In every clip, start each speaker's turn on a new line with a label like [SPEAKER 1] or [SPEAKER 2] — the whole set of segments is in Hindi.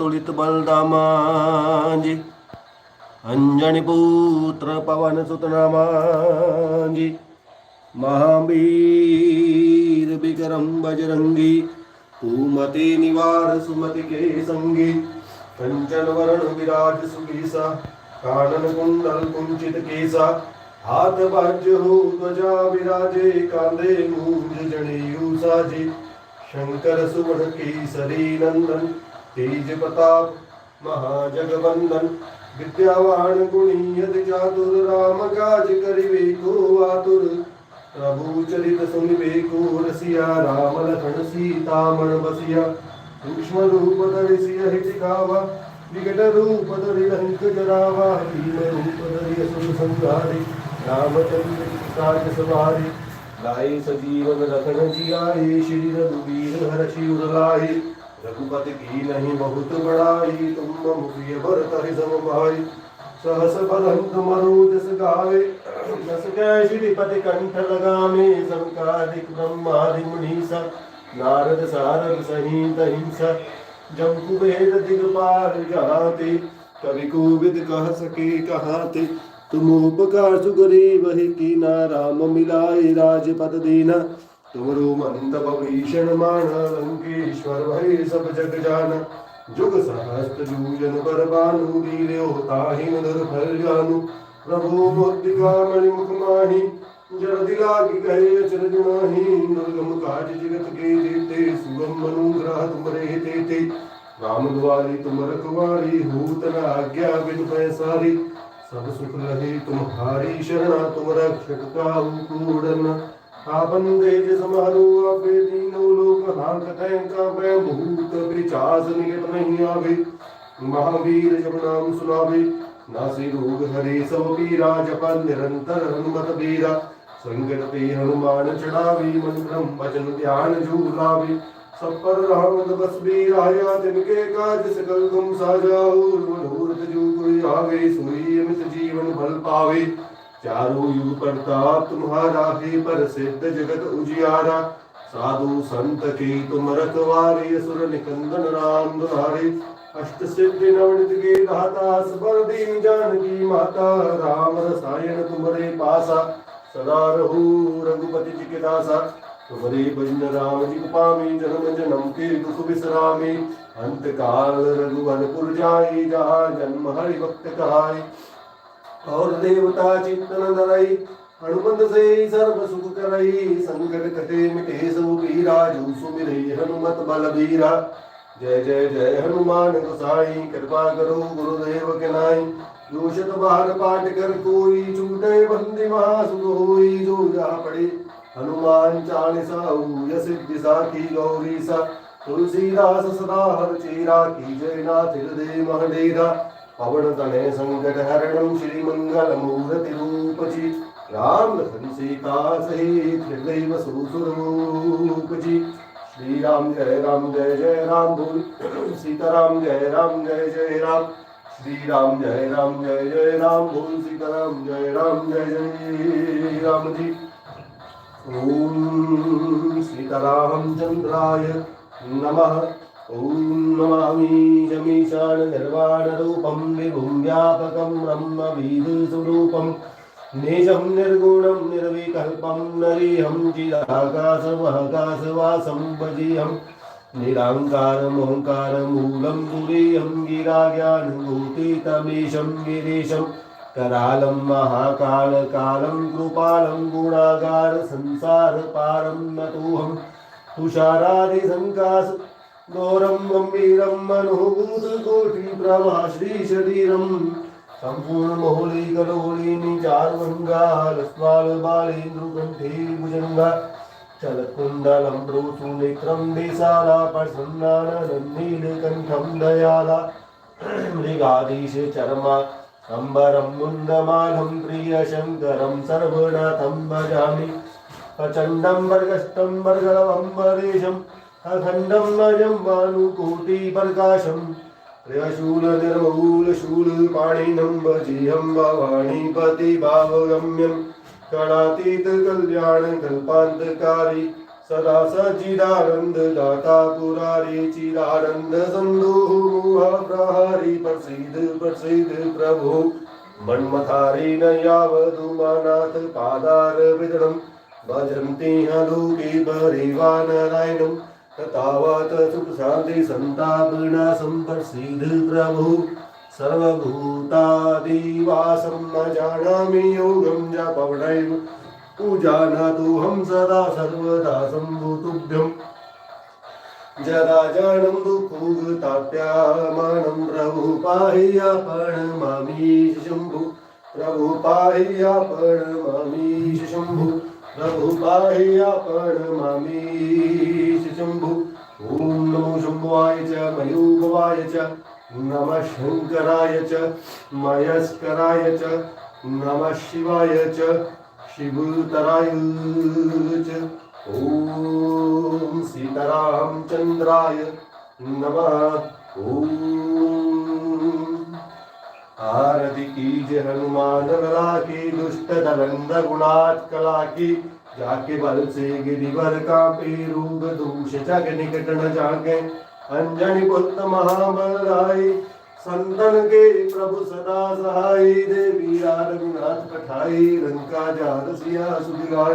[SPEAKER 1] रामदूत अतुलित बलदामा अंजनी पुत्र पवन सुत महावीर विक्रम बजरंगी। कुमति निवार सुमति के संगी कंचन वरण विराज सुकेसा कानन कुंडल कुंचित केसा। हाथ वज्र हो ध्वजा विराजे। कांधे मूंज जनेऊ साजे शंकर सुवर्ण केसरी नंदन। तेज प्रताप महाजगवंदन विद्यावान गुणी यति चातुर राम काज करिवे को आतुर। प्रभु चरित सुनिवे को रसिया, राम लखन सीता मन बसिया। सूक्ष्म रूप धरि सिय हित गावा, विकट रूप धरि लंक जरावा। भीम रूप धरि असुर संहारे, रामचंद्र काज सवारे। लाए सजीवन लखन जियाए, श्री रघुवीर हर शिवर लाए। रघुपति की नहीं बहुत बड़ाई तुम मम प्रिय भरत हरि सम भाई। सहस बदन तुम जस गावे जस कै श्रीपति कंठ लगामे संकादिक ब्रह्मादि मुनीसा। नारद सारद सहित हिंसा। जम कुबेर दिगपाल जाते। कवि कोविद कह सके कहाते। तुम उपकार सुगरी वही कीना राम मिलाए राजपद दीना। तुमरो मंत भीषण मान लंकेश्वर भय सब जग जान जुग सहस्त्र जूजन पर बानु लील्यो ताहि मधुर फल जानु प्रभु मोतिका मणि मुख माही जर दिला की कहे अचर जुनाही दुर्गम काज जगत के जेते सुगम मनुग्रह तुमरे तेते राम द्वारी तुम रखवारी हूत न आज्ञा बिन पैसारी सब सुख रहे तुम्हारी शरणा तुम रक्षक काहू कूड़न आपन समारो आपे तीनों लोक हाकत का मैं भूत पिचास निकट नहीं आवे महावीर जब नाम सुनावे, नासी रोग हरे सब पीरा, जपन निरंतर हनुमत बीरा संगत पे हनुमान चढ़ावे मन वचन ध्यान जो लावे। सब पर राम बस बीराया तिनके काज सकल तुम साजाओ मनोरथ जो कोई आवे सोई अमित जीवन फल पावे। चारों युग प्रताप तुम्हारा है पर सिद्ध जगत उजियारा। साधु संत की तुम रखवारे, असुर निकंदन राम दुलारे अष्ट सिद्धि नवनित के दाता सबर दीन जानकी माता। राम रसायन तुम्हारे पासा, सदा रहू रघुपति जी के दासा। तुम्हारे भजन राम जी पामी, जन्म जन्म के दुख विश्रामी अंत काल रघुवर जाई, जहाँ जन्म हरि भक्त कहाई। और देवता चित्तन धरई हनुमत से सर्व सुख करई। संकट कटे मिटे सब पीरा जो सुमिरई हनुमत बल बीरा जय जय जय हनुमान गोसाई, कृपा करो गुरुदेव के नाई। दूषित बार पाठ कर कोई छूटे, बंदी महासुख होई। जो जा पड़े हनुमान चालीसा सिद्धि साखी गौरी सा तुलसीदास सदा हर चेरा, की जय नाथ हृदय महडेरा पवन तनय संकट हरणम श्री मंगल मूर्ति रूप राम लखन सीता सहित हृदय वसुसुर श्री राम जय राम जय जय राम बोल। सीताराम जय राम जय जय राम। श्री राम जय राम जय जय राम बोल। सीताराम जय राम जय जय राम जी ओम सीताराम चंद्राय नमः। ॐ नमामि शमीशान निर्वाणरूपं विभुं व्यापकं ब्रह्मवीदुस्वरूपं निजं निर्गुणं निर्विकल्पं नरीहं चिदाकाशमहाकाशवासं भजेऽहं निराङ्कारमोङ्कारमूलं तुरीयं गिराज्ञानुभूतितमीशं गिरीशं। करालं महाकालकालं कृपालं गुणागार संसारपारं नतोऽहं तुषारादिसङ्कास घोरं गम्भीरं मनोभूतकोटिप्रभा श्रीशरीरं सम्पूर्णमौलिकलोलिनी चारुगङ्गा लक्ष्मालबालेन्दुकण्ठे भुजङ्गा चलकुण्डलं भ्रूसुनेत्रं विशालाप्रसन्नाननं नीलकण्ठं दयाला, मृगाधीश, चर्मा अम्बरं मुन्दमालं प्रियशङ्करं सर्वनाथं, भजामि, प्रचण्डं, वर्गस्थं वर्गलवम्बरेशम् अखण्डं नजं भानुकोटिप्रकाशं प्रियशूलनिर्मूलशूलपाणिनं भजेऽहं भवानीपतिभावगम्यं कणातीतकल्याणकल्पान्तकारी सदा सचिदानन्ददाता पुरारी चिदानन्दसन्दोः मोहप्रहारी प्रसीद प्रसीद प्रभो। मन्मथारेण यावदुमानाथ पादारविदणं भजन्ति हलोके परिवानरायणम् तावत् सुखशान्ति सन्तापनाशं प्रसीद प्रभु सर्वभूतादिवासं न जानामि योगं जपवनैव पूजानातुहं सदा सर्वदा सम्भूतुभ्यम् जदा जानं दुःखोगताप्यामानं प्रभु पाह्यापणमामी शम्भु। प्रभु पाह्यापणमामी शम्भु। प्रभु पाह्यापणमामी शम्भु ॐ नमो शम्भुवाय च मयूभवाय च, नमः शङ्कराय च, मयस्कराय च, नमः शिवाय च, शिवतराय च। ॐ सीतारामचन्द्राय नमः। ॐ आरति की जय हनुमान लला की दुष्ट दलंद गुणात कला की जाके बल से गिरिवर का रूप दूष जग निकट न जागे। अंजनी पुत्र महाबल राय संतन के प्रभु सदा सहाय देवी रघुनाथ पठाई, लंका जार सिया सुधिराय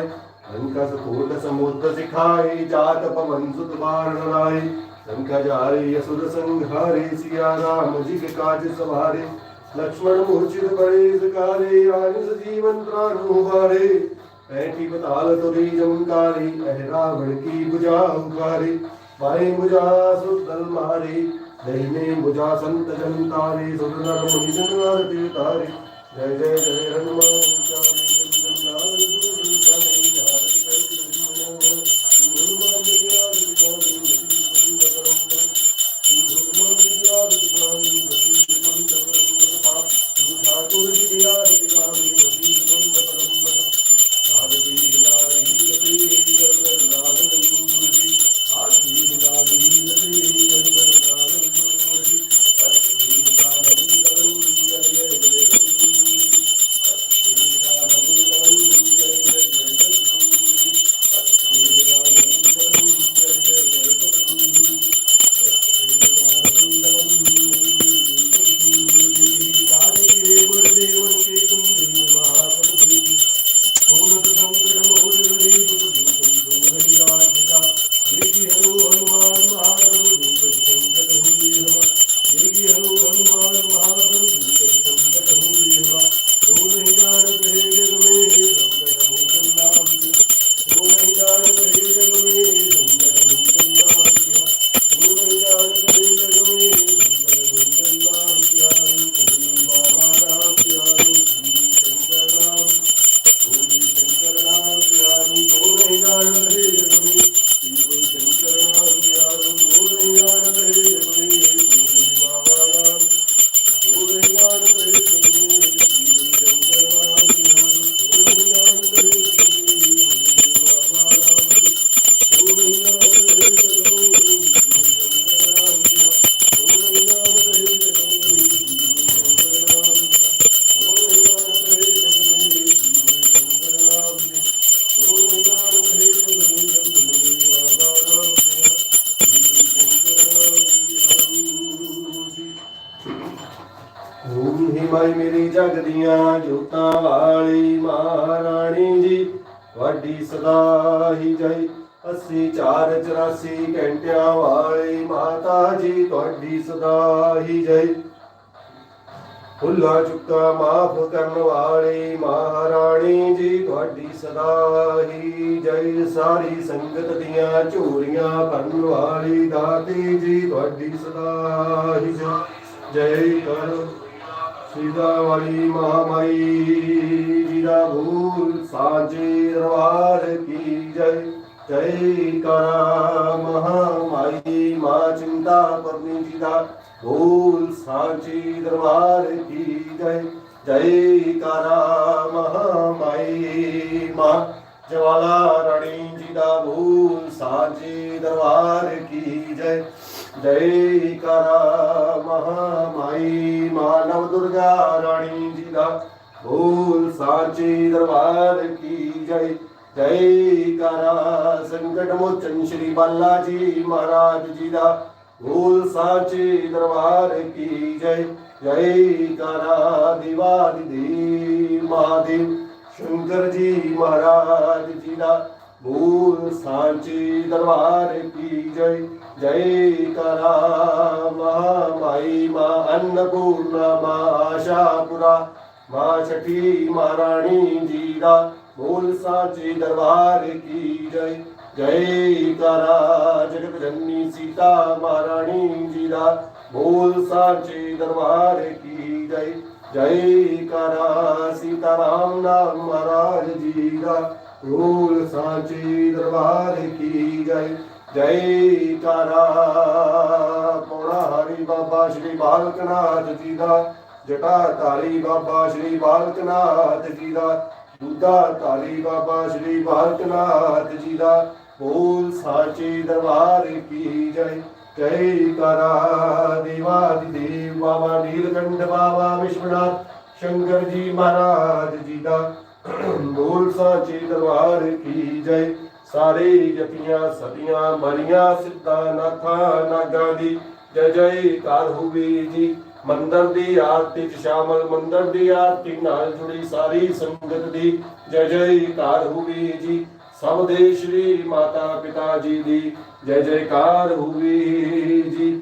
[SPEAKER 1] लंका सकोट समुद्र सिखाई, जात पवन सुत बाण राय लंका जारी, असुर संहारे, सिया राम जी के काज सवारे लक्ष्मण मूर्छित बड़े सकारे आयुष जीवन प्राण उबारे ऐठी बताल तुरी जमकारी अह रावण की बुझा उखारे बाई बुझा सुदल मारे। दहिने बुझा संत जन तारे सुर मुनि जन आरती तारे जय जय जय हनुमान ਚੁੱਕਾ ਮਾਫ ਕਰਨ ਵਾਲੀ ਮਹਾਰਾਣੀ ਜੀ ਤੁਹਾਡੀ ਸਦਾ ਹੀ ਜੈ ਸਾਰੀ ਸੰਗਤ ਦੀਆਂ ਝੋਲੀਆਂ ਭਰਨ ਵਾਲੀ ਦਾਤੀ ਜੀ ਤੁਹਾਡੀ ਸਦਾ ਹੀ ਜੈ ਜੈ ਕਰੋ ਸਿਦਾ ਵਾਲੀ ਮਹਾਮਾਈ ਜੀ ਦਾ ਭੂਲ ਸਾਜੇ ਦਰਬਾਰ ਕੀ ਜੈ जय करा महामाई, माँ चिंता परनी जिदा भूल सांची दरबार की जय। जय करा महामाई, माँ जवाला रानी जिदा। भूल सांची दरबार की जय। जय करा महामाई, माँ नव दुर्गा रानी का भूल सांची दरबार की जय। जयकारा संकटमोचन श्री बालाजी महाराज जी दा भूल साचे दरबार की जय. जयकारा दिवादिदेव महादेव. शंकर जी महाराज जी दा भूल साचे दरबार की जय. जयकारा महामाई मा अन्नपूर्णा मा आशापुरा मा छठी महाराणी जी दा बोल साची दरबार की जय। जय कारा जगत जननी सीता महारानी जीरा बोल साचे दरबार की जय। जय करा, सीता राम नाम महाराज जीरा बोल साची दरबार की जय। जय कारा पौड़ा हरि बाबा श्री बालकनाथ का जटा ताली बाबा श्री बालकनाथ का उनका काली बाबा, श्री भारतनाथ जी का बोल साचे दरबार की जय। जय करा देवादिदेव बाबा नीलकंठ बाबा विश्वनाथ शंकर जी महाराज जी का बोल साचे दरबार की जय। सारे जपिया सतिया मरिया सिद्धा नाथा नागा दी जय जयकार हुए जी। ਕੀ ਦੀ ਮੰਦਰ ਦੀ ਆਰਤੀ ਚ ਸ਼ਾਮਲ, ਮੰਦਰ ਦੀ ਆਰਤੀ ਨਾਲ ਜੁੜੀ ਸਾਰੀ ਸੰਗਤ ਦੀ ਜੈ ਜੈ ਕਾਰ ਹੋਵੇ ਜੀ। ਸਭ ਦੇ ਸ਼੍ਰੀ ਮਾਤਾ ਪਿਤਾ ਜੀ ਦੀ ਜੈ ਜੈਕਾਰ ਹੋਵੇ ਜੀ।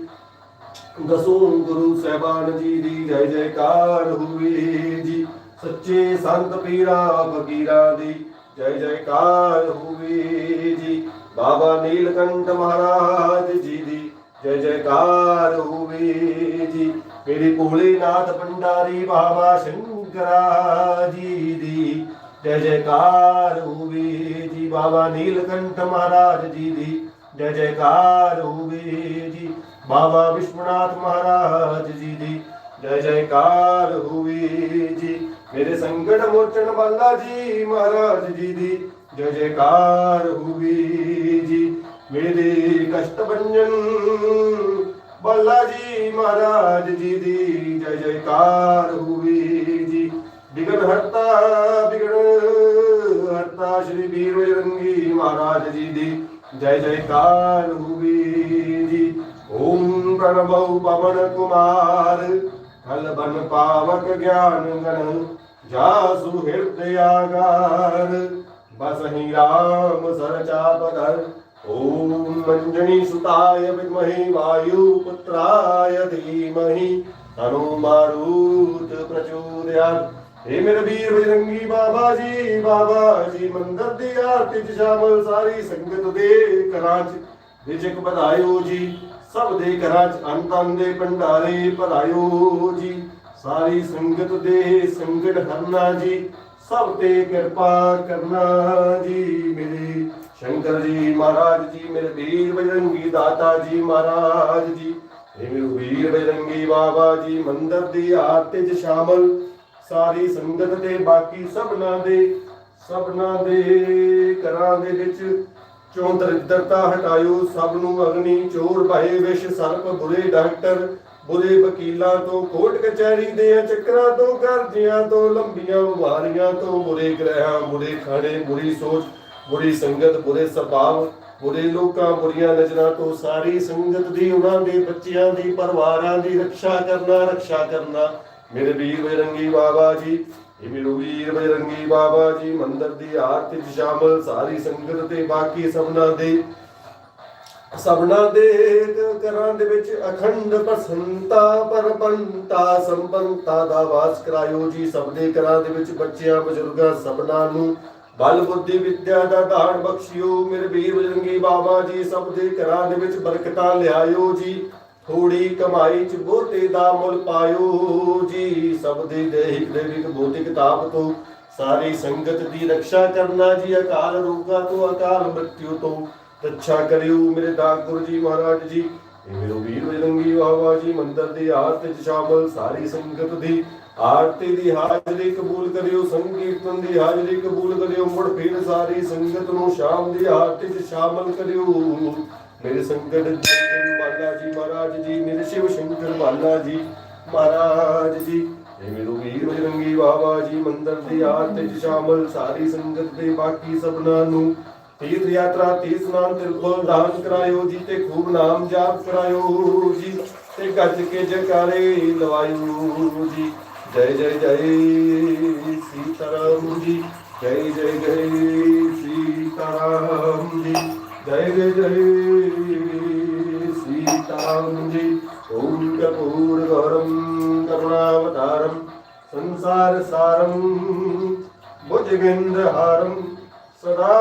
[SPEAKER 1] ਦਸੋਂ ਗੁਰੂ ਸਹਿਬਾਨ ਜੀ ਦੀ ਜੈ ਜੈਕਾਰ ਹੋਵੇ ਜੀ। ਸੱਚੇ ਸੰਤ ਪੀਰਾ, ਫਕੀਰਾਂ ਦੀ ਜੈ ਜੈਕਾਰ ਹੋਵੇ ਜੀ। ਬਾਬਾ ਨੀਲਕੰਠ ਮਹਾਰਾਜ ਜੀ ਦੀ जय जयकार जी। मेरी भोलेनाथ भंडारी बाबा शंकरा जी। दी जय जयकार जी। बाबा नीलकंठ महाराज जी दी जय जयकार जी। बाबा विश्वनाथ महाराज जी दी जय जयकार जी। मेरे संकट मोचन बाला जी महाराज जी दी जय जयकार जी। ਮੇਰੇ ਕਸ਼ਟ ਭੰਜਨ ਬਾਲਾ ਜੀ ਮਹਾਰਾਜ ਜੀ ਦੀ ਜੈ ਜੈਕਾਰ ਹੋਵੇ ਜੀ। ਬਿਗਨ ਹਰਤਾ ਬਿਗਨ ਹਰਤਾ ਸ਼੍ਰੀ ਵੀਰ ਬਜਰੰਗੀ ਮਹਾਰਾਜ ਜੀ ਦੀ ਜੈ ਜੈਕਾਰ ਹੋਵੇ ਜੀ। ਓਮ ਪ੍ਰਣਵਉ ਪਵਨ ਕੁਮਾਰ ਕਲ ਬਨ ਪਾਵਕ ਗਿਆਨ ਗਨ, ਜਾਸੂ ਹਿਰਦਿ ਆਗਾਰ ਬਸਹੀ ਰਾਮ ਸਰ ਚਾਪਦਰ ॐ मञ्जनी सुताय विद्महे वायुपुत्राय धीमहि तनो मारुत हे मेरे वीर बजरंगी बाबा जी बाबਾ ਜੀ ਮੰਦਰ ਦੀ ਆਰਤੀ ਚ ਸ਼ਾਮਲ ਸਾਰੀ ਸੰਗਤ ਦੇ ਘਰਾਂ ਚ ਰਿਜਕ ਵਧਾਇਓ ਜੀ ਸਭ ਦੇ ਘਰਾਂ ਚ ਅੰਤਨ ਦੇ ਭੰਡਾਰੇ ਭਰਾਇਓ ਜੀ ਸਾਰੀ ਸੰਗਤ ਦੇ ਸੰਗਤ ਹਰਨਾ ਜੀ ਸਭ ਤੇ ਕਿਰਪਾ ਕਰਨਾ ਜੀ ਮੇਰੇ ਸ਼ੰਕਰ ਜੀ ਮਹਾਰਾਜ ਜੀ, ਮੇਰੇ ਵੀਰ ਬਜਰੰਗੀ ਦਾਤਾ ਜੀ ਮਹਾਰਾਜ ਜੀ। ਇਹ ਮੇਰੇ ਵੀਰ ਬਜਰੰਗੀ ਬਾਬਾ ਜੀ, ਮੰਦਰ ਦੀ ਆਰਤੀ ਚ ਸ਼ਾਮਲ। ਸਾਰੀ ਸੰਗਤ ਤੇ ਬਾਕੀ ਸਭਨਾਂ ਦੇ ਸਭਨਾਂ ਦੇ ਘਰਾਂ ਦੇ ਵਿੱਚ ਚੋਂ ਦਰਿਦਰਤਾ ਹਟਾਇਓ। ਸਭ ਨੂੰ ਅਗਨੀ ਚੋਰ ਭਾਏ ਵਿਸ਼, ਸਰਪ ਬੁਰੇ ਡਾਕਟਰ, ਬੁਰੇ ਵਕੀਲਾਂ ਤੋਂ ਕੋਰਟ ਕਚਹਿਰੀ ਦੇ ਚੱਕਰਾਂ ਤੋਂ ਕਰਜ਼ਿਆਂ ਤੋਂ, ਲੰਬੀਆਂ ਬਿਮਾਰੀਆਂ ਤੋਂ ਬੁਰੇ ਗ੍ਰਹਿਾਂ ਬੁਰੇ ਖਾਣੇ ਬੁਰੀ ਸੋਚ। ਬੁਰੀ ਸੰਗਤ, ਬੁਰੇ ਸੁਭਾਅ ਬੁਰੇ ਲੋਕਾਂ, ਬੁਰੀਆਂ ਨਜ਼ਰਾਂ ਤੋਂ ਸਾਰੀ ਸੰਗਤ ਦੀ, ਉਹਨਾਂ ਦੇ ਬੱਚਿਆਂ ਦੀ, ਪਰਿਵਾਰਾਂ ਦੀ ਰੱਖਿਆ ਕਰਨਾ ਰੱਖਿਆ ਕਰਨਾ। ਮੇਰੇ ਵੀਰ ਬਜਰੰਗੀ ਬਾਬਾ ਜੀ, ਇਹ ਮੇਰੇ ਵੀਰ ਬਜਰੰਗੀ ਬਾਬਾ ਜੀ, ਮੰਦਰ ਦੀ ਆਰਤੀ ਚ ਸ਼ਾਮਲ ਸਾਰੀ ਸੰਗਤ ਤੇ ਬਾਕੀ ਸਭਨਾਂ ਦੇ। ਸਭਨਾ ਦੇ ਕਰਾਂ ਦੇ ਵਿੱਚ ਅਖੰਡ ਪ੍ਰਸੰਤਾ ਪਰਪੰਤਾ ਸੰਪੰਤਾ ਦਾ ਵਾਸ ਕਰਾਇਓ ਜੀ। ਸਭ ਦੇ ਕਰਾਂ ਦੇ ਵਿੱਚ ਬੱਚਿਆਂ, ਬਜ਼ੁਰਗਾਂ ਸਭਨਾ ਨੂੰ ਬਲ ਬੁੱਧੀ ਵਿਦਿਆ ਦਾ ਦਾਨ ਬਖਸ਼ਿਓ, ਮੇਰੇ ਵੀਰ ਬਜਰੰਗੀ ਬਾਬਾ ਜੀ, ਸਭ ਦੇ ਘਰਾਂ ਦੇ ਵਿੱਚ ਬਰਕਤਾਂ ਲਿਆਇਓ ਜੀ। ਥੋੜੀ ਕਮਾਈ ਚ ਬਹੁਤੇ ਦਾ ਮੁੱਲ ਪਾਇਓ ਜੀ। ਸਭ ਦੇ ਦੇਹਿਕ ਦੇਵਿਕ ਭੌਤਿਕ ਤਾਪ ਤੋਂ, ਸਾਰੀ ਸੰਗਤ ਦੀ ਰੱਖਿਆ ਕਰਨਾ ਜੀ। ਅਕਾਲ ਰੋਗਾਂ ਤੋਂ, ਅਕਾਲ ਮ੍ਰਿਤਿਉ ਤੋਂ, ਰੱਛਾ ਕਰਿਓ ਮੇਰੇ ਦਾਗੁਰ ਜੀ ਮਹਾਰਾਜ ਜੀ। ਇਹ ਵੀਰ ਬਜਰੰਗੀ ਬਾਬਾ ਜੀ, ਮੰਦਰ ਦੀ ਆਰਤੀ ਚ ਸ਼ਾਮਲ ਸਾਰੀ ਸੰਗਤ ਦੀ ਆਰਤੀ ਦੀ ਹਾਜ਼ਰੀ ਕਬੂਲ ਕਰਿਓ, ਸੰਕੀਰਤਨ ਦੀ ਹਾਜ਼ਰੀ ਕਬੂਲ ਕਰਿਓ, ਮੁੜ ਫਿਰ ਸਾਰੀ ਸੰਗਤ ਨੂੰ ਸ਼ਾਮ ਦੀ ਆਰਤੀ ਚ ਸ਼ਾਮਲ ਕਰਿਓ। ਮੇਰੇ ਸੰਕਟ ਜਨ ਬਾਲਾ ਜੀ, ਮਹਾਰਾਜ ਜੀ, ਮੇਰੇ ਸ਼ਿਵ ਸ਼ੰਕਰ ਬਾਲਾ ਜੀ, ਮਹਾਰਾਜ ਜੀ, ਇਹ ਵੀਰ ਬਜਰੰਗੀ ਬਾਬਾ ਜੀ, ਮੰਦਰ ਦੀ ਆਰਤੀ ਚ ਸ਼ਾਮਲ ਸਾਰੀ ਸੰਗਤ ਦੇ ਬਾਕੀ ਸਭਨਾਂ ਨੂੰ ਤੀਰਥ ਯਾਤਰਾ ਤੀਰਥ ਨਾਮ ਤਿਰਕੋਲ ਦਾਨ ਕਰਾਇਓ ਜੀ ਤੇ ਖੂਬ ਨਾਮ ਜਾਪ ਕਰਾਇਓ ਜੀ ਤੇ ਗੱਜ ਕੇ ਜਕਾਰੇ ਲਵਾਇਓ ਜੀ ਜੈ ਜੈ ਜੈ ਸੀਤਾਰਾਮ ਜੀ ਜੈ ਜੈ ਜੈ ਸੀਤਾਰਾਮ ਜੀ ਜੈ ਜੈ ਜੈ ਸੀਤਾਰਾਮ ਜੀ ਓਮ ਕਪੂਰ ਗੌਰਮ ਕਰੁਣਾਵਤਾਰਮ ਸੰਸਾਰ ਸਾਰਮ ਬੁਜਗਿੰਦ ਹਾਰਮ सदा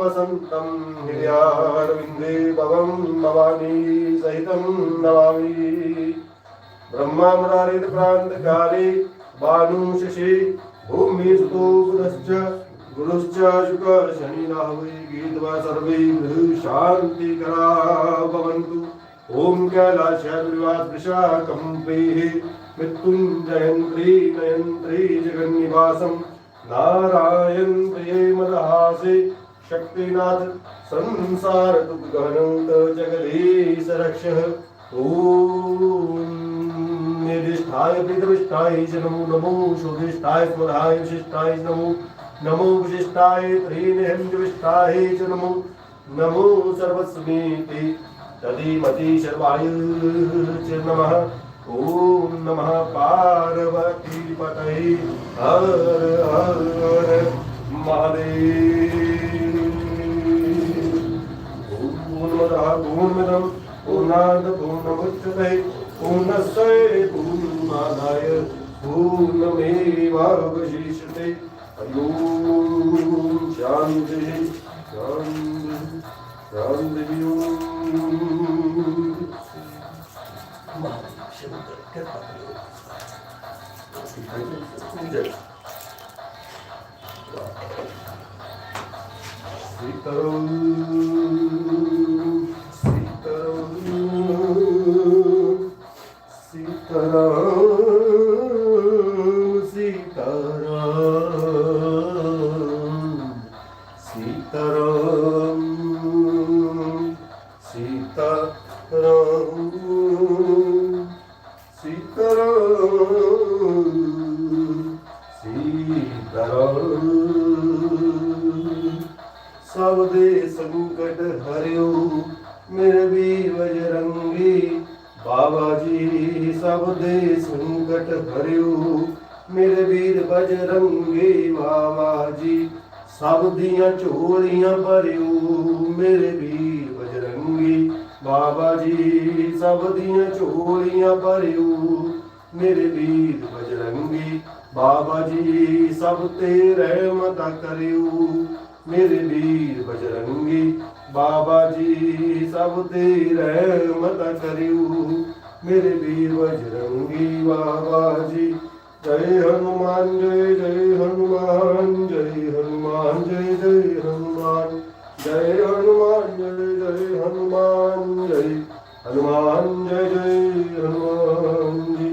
[SPEAKER 1] वसन्तं हृदयारविन्दे भवं भवानी सहितं नमामि। ब्रह्मामरारित प्रान्तकाले भानु शशि भूमि गुरुश्च शुक शनि राहवे गीत्वा सर्वे शान्तिकरा भवन्तु ॐ कैलाशविवादृशा कम्पेः मृत्युञ्जयन्त्री नयन्त्री जगन्निवासं नारायण प्रिये मदहासे शक्तिनाथ संसार दुर्गहनन्त जगदीश रक्षः। ॐ निर्दिष्टाय प्रीतविष्टाय च नमो नमो शोधिष्ठाय स्मराय विशिष्टाय नमो नमो विशिष्टाय त्रीनिहन्विष्टाय च नमो नमो सर्वस्मीति तदीमति शर्वाय च नमः। ॐ नमः पार्वतीपतये हर हर महादेव। पूर्णात् पूर्णमुच्यते पूर्णस्य पूर्णमादाय पूर्णमेवावशिष्यते हरि ओम शान्ति शान्ति शान्ति। सीताराम ਸਭ ਦੇ ਸੰਕਟ ਹਰਿਓ ਮੇਰੇ ਵੀਰ ਬਜਰੰਗੀ ਬਾਬਾ ਜੀ, ਸਭ ਦੀਆਂ ਝੋਲੀਆਂ ਭਰਿਓ। ਮੇਰੇ ਵੀਰ ਬਜਰੰਗੀ ਬਾਬਾ ਜੀ, ਸਭ ਦੀਆਂ ਝੋਲੀਆਂ ਭਰਿਓ। ਮੇਰੇ ਵੀਰ ਬਜਰੰਗੀ ਬਾਬਾ ਜੀ, ਸਭ ਤੇ ਰਹਿਮਤ ਕਰਿਓ। ਮੇਰੇ ਵੀਰ ਬਜਰੰਗੀ ਬਾਬਾ ਜੀ, ਸਭ ਤੇ ਰਹਿਮਤ ਕਰਿਓ। मेरे वीर बजरंगी बाबा जी जय हनुमान, जय जय हनुमान जय हनुमान, जय जय हनुमान। जय हनुमान, जय जय हनुमान जय। हनुमान, जय जय हनुमान जी।